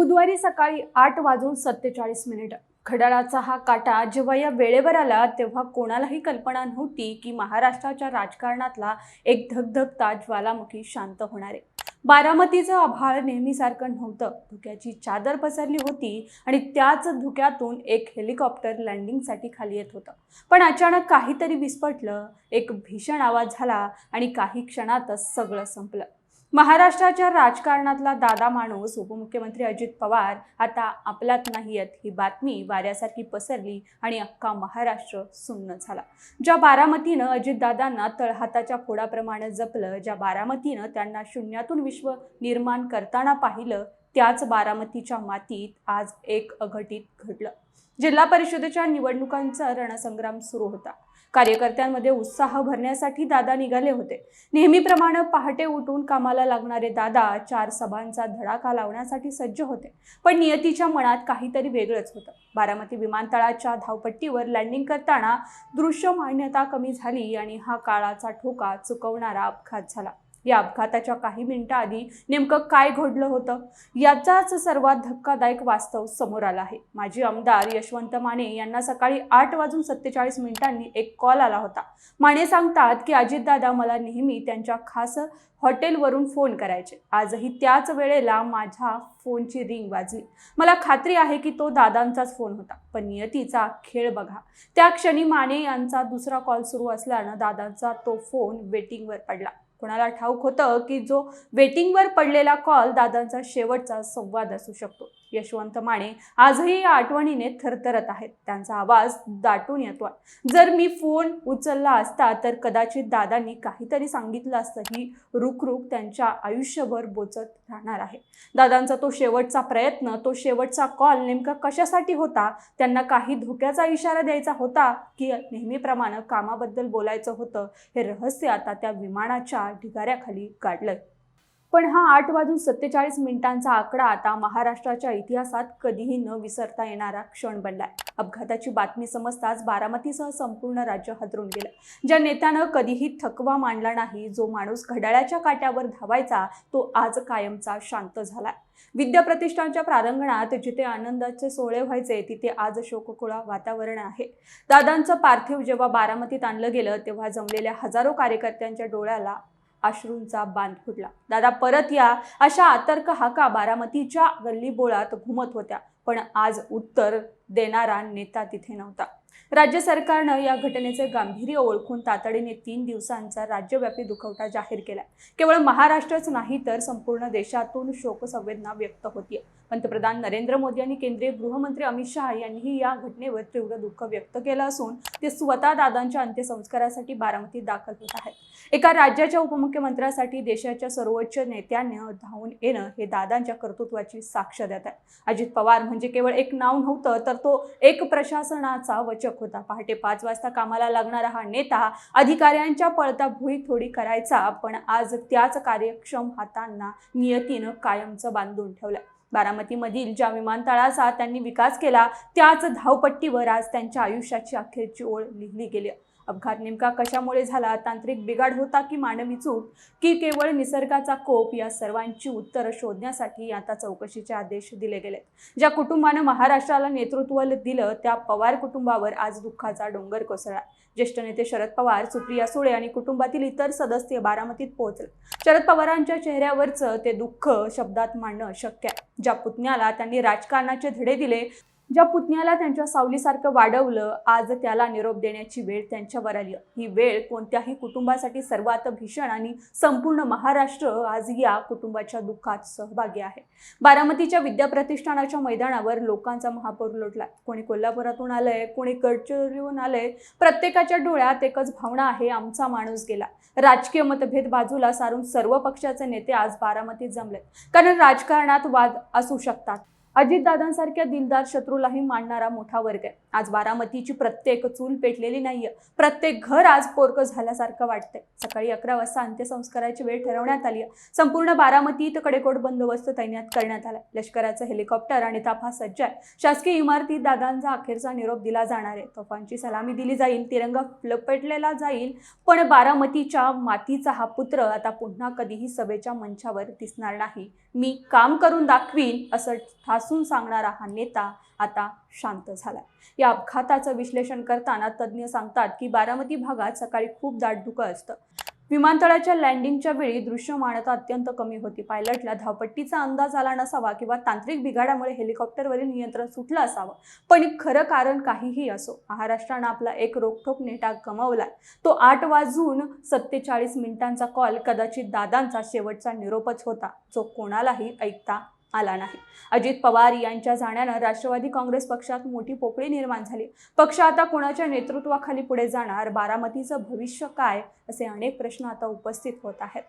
बुधवारी सकाळी आठ वाजून सत्तेचाळीस मिनिट. घड्याळाचा हा काटा जेव्हा या वेळेवर आला तेव्हा कोणालाही कल्पना नव्हती की महाराष्ट्राच्या राजकारणातला एक धगधगता ज्वालामुखी शांत होणार आहे. बारामतीचं आभाळ नेहमीसारखं नव्हतं. धुक्याची चादर पसरली होती आणि त्याच धुक्यातून एक हेलिकॉप्टर लँडिंगसाठी खाली येत होतं. पण अचानक काहीतरी विस्फटलं एक भीषण आवाज झाला आणि काही क्षणातच सगळं संपलं. महाराष्ट्राच्या राजकारणातला दादा माणूस उपमुख्यमंत्री अजित पवार आता आपल्यात नाही आहेत ही बातमी वाऱ्यासारखी पसरली आणि अख्खा महाराष्ट्र सुन्न झाला. ज्या बारामतीनं अजितदादांना तळहाताच्या फोडाप्रमाणे जपलं ज्या बारामतीनं त्यांना शून्यातून विश्व निर्माण करताना पाहिलं त्याच बारामतीच्या मातीत आज एक अघटित घडलं. जिल्हा परिषदेच्या निवडणुकांचा रणसंग्राम सुरू होता. कार्यकर्त्यांमध्ये उत्साह भरण्यासाठी दादा निघाले होते. नेहमीप्रमाणे पहाटे उठून कामाला लागणारे दादा चार सभांचा धडाका लावण्यासाठी सज्ज होते. पण नियतीच्या मनात काहीतरी वेगळंच होतं. बारामती विमानतळाच्या धावपट्टीवर लँडिंग करताना दृश्य मान्यता कमी झाली आणि हा काळाचा ठोका चुकवणारा अपघात झाला. या अपघाताच्या काही मिनिटाआधी नेमकं काय घडलं होतं? याचाच सर्वात धक्कादायक वास्तव समोर आला आहे. माजी आमदार यशवंत माने यांना सकाळी आठ वाजून सत्तेचाळीस मिनिटांनी एक कॉल आला होता. माने सांगतात की अजितदादा मला नेहमी त्यांच्या खास हॉटेलवरून फोन करायचे. आजही त्याच वेळेला माझ्या फोनची रिंग वाजली. मला खात्री आहे की तो दादांचाच फोन होता. पण नियतीचा खेळ बघा. त्या क्षणी माने यांचा दुसरा कॉल सुरू असल्यानं दादांचा तो फोन वेटिंगवर पडला. कोणाला ठाऊक होतं की जो वेटिंगवर पडलेला कॉल दादांचा शेवटचा संवाद असू शकतो. यशवंत माने आजही या आठवणीने थरथरत आहेत. त्यांचा आवाज दाटून येतोय. जर मी फोन उचलला असता तर कदाचित दादांनी काहीतरी सांगितलं असतं. ही रुखरुख त्यांच्या आयुष्यभर बोचत राहणार आहे. दादांचा तो शेवटचा प्रयत्न तो शेवटचा कॉल नेमका कशासाठी होता? त्यांना काही धोक्याचा इशारा द्यायचा होता की नेहमीप्रमाणे कामाबद्दल बोलायचं होतं? हे रहस्य आता त्या विमानाच्या ढिगाऱ्याखाली काढलंय पण हा आठ वाजून सत्तेचाळीस मिनिटांचा आकडा आता महाराष्ट्राच्या इतिहासात कधीही न विसरता येणारा क्षण बनलाय. अपघाताची बातमी समजताच बारामतीसह संपूर्ण राज्य हादरून गेलं. ज्या नेत्यानं कधीही थकवा मांडला नाही जो माणूस घड्याळाच्या काट्यावर धावायचा तो आज कायमचा शांत झालाय. विद्या प्रतिष्ठानच्या प्रारंगणात जिथे आनंदाचे सोहळे व्हायचे तिथे आज शोककुळा वातावरण आहे. दादांचं पार्थिव जेव्हा बारामतीत आणलं गेलं तेव्हा जमलेल्या हजारो कार्यकर्त्यांच्या डोळ्याला अश्रूंचा बांध फुटला. दादा परत या. अशा आतर्क हाका बारामतीच्या गल्लीबोळात घुमत होत्या. पण आज उत्तर देणारा नेता तिथे नव्हता. राज्य सरकारनं या घटनेचे गांभीर्य ओळखून तातडीने तीन दिवसांचा राज्यव्यापी दुखवटा जाहीर केला. केवळ महाराष्ट्रच नाही तर संपूर्ण देशातून शोकसंवेदना व्यक्त होतीये. पंतप्रधान नरेंद्र मोदी आणि केंद्रीय गृहमंत्री अमित शहा यांनीही या घटनेवर तीव्र दुःख व्यक्त केलं असून ते स्वतः दादांच्या अंत्यसंस्कारासाठी बारामतीत दाखल होत आहेत. एका राज्याच्या उपमुख्यमंत्र्यासाठी देशाच्या सर्वोच्च नेत्यांना धावून येणं हे दादांच्या कर्तृत्वाची साक्ष देत आहे. अजित पवार म्हणजे केवळ एक नाव नव्हतं तर तो एक प्रशासनाचा वचक होता. पहाटे पाच वाजता कामाला लागणारा हा नेता अधिकाऱ्यांच्या पळता भुई थोडी करायचा पण आज त्याच कार्यक्षम हातांना नियतीनं कायमचं बांधून ठेवलं. बारामतीमधील ज्या विमानतळाचा त्यांनी विकास केला त्याच धावपट्टीवर आज त्यांच्या आयुष्याची अखेरची ओळ लिहिली गेली. अपघात नेमका कशामुळे झाला? तांत्रिक बिघाड होता की मानवी चूक? की केवळ निसर्गाचा कोप? या सर्वांची उत्तरं शोधण्यासाठी आता चौकशीचे आदेश दिले गेले ज्या कुटुंबानं महाराष्ट्राला नेतृत्व दिलं त्या पवार कुटुंबावर आज दुःखाचा डोंगर कोसळला. ज्येष्ठ नेते शरद पवार सुप्रिया सुळे आणि कुटुंबातील इतर सदस्य बारामतीत पोहोचले. शरद पवारांच्या चेहऱ्यावरचं ते दुःख शब्दात मांडणं अशक्य आहे. ज्या पुतण्याला त्यांनी राजकारणाचे धडे दिले ज्या पुतण्याला त्यांच्या सावलीसारखं वाढवलं आज त्याला निरोप देण्याची वेळ त्यांच्यावर आली. ही वेळ कोणत्याही कुटुंबासाठी सर्वात भीषण आणि संपूर्ण महाराष्ट्र आज या कुटुंबाच्या दुःखात सहभागी आहे. बारामतीच्या विद्याप्रतिष्ठानाच्या मैदानावर लोकांचा महापौर लोटला. कोणी कोल्हापुरातून आलंय कोणी गडचिरोलीहून आलंय. प्रत्येकाच्या डोळ्यात एकच भावना आहे आमचा माणूस गेला. राजकीय मतभेद बाजूला सारून सर्व पक्षाचे नेते आज बारामतीत जमले कारण राजकारणात वाद असू शकतात. अजितदादांसारख्या दिलदार शत्रूलाही मांडणारा मोठा वर्ग आहे. आज बारामतीची प्रत्येक चूल पेटलेली नाहीये. प्रत्येक घर आज पोरकं झाल्यासारखं वाटतंय. सकाळी अकरा वाजता अंत्यसंस्काराची वेळ ठरवण्यात आली आहे संपूर्ण बारामतीत कडेकोट बंदोबस्त तैनात करण्यात आलाय. लष्कराचं हेलिकॉप्टर आणि ताफा सज्ज आहे शासकीय इमारतीत दादांचा अखेरचा निरोप दिला जाणार आहे. तोफांची सलामी दिली जाईल तिरंगा लपेटलेला जाईल पण बारामतीच्या मातीचा हा पुत्र आता पुन्हा कधीही सभेच्या मंचावर दिसणार नाही. मी काम करून दाखवीन असं ठासून सांगणारा हा नेता आता शांत झालाय. या अपघाताचं विश्लेषण करताना तज्ज्ञ सांगतात की बारामती भागात सकाळी खूप दाट धुकं असतं. विमानतळाच्या लँडिंगच्या वेळी दृश्यमानता अत्यंत कमी होती. पायलटला धावपट्टीचा अंदाज आला नसावा किंवा तांत्रिक बिघाडामुळे हेलिकॉप्टरवरील नियंत्रण सुटलं असावं. पण खरं कारण काहीही असो महाराष्ट्रानं आपला एक रोखोक नेटा गमावलाय. तो आठ वाजून सत्तेचाळीस मिनिटांचा कॉल कदाचित दादांचा शेवटचा निरोपच होता जो कोणालाही ऐकता आला नाही. अजित पवार यांच्या जाण्यानं राष्ट्रवादी काँग्रेस पक्षात मोठी पोकळी निर्माण झाली. पक्ष आता कोणाच्या नेतृत्वाखाली पुढे जाणार? बारामतीचं भविष्य काय? असे अनेक प्रश्न आता उपस्थित होत आहेत.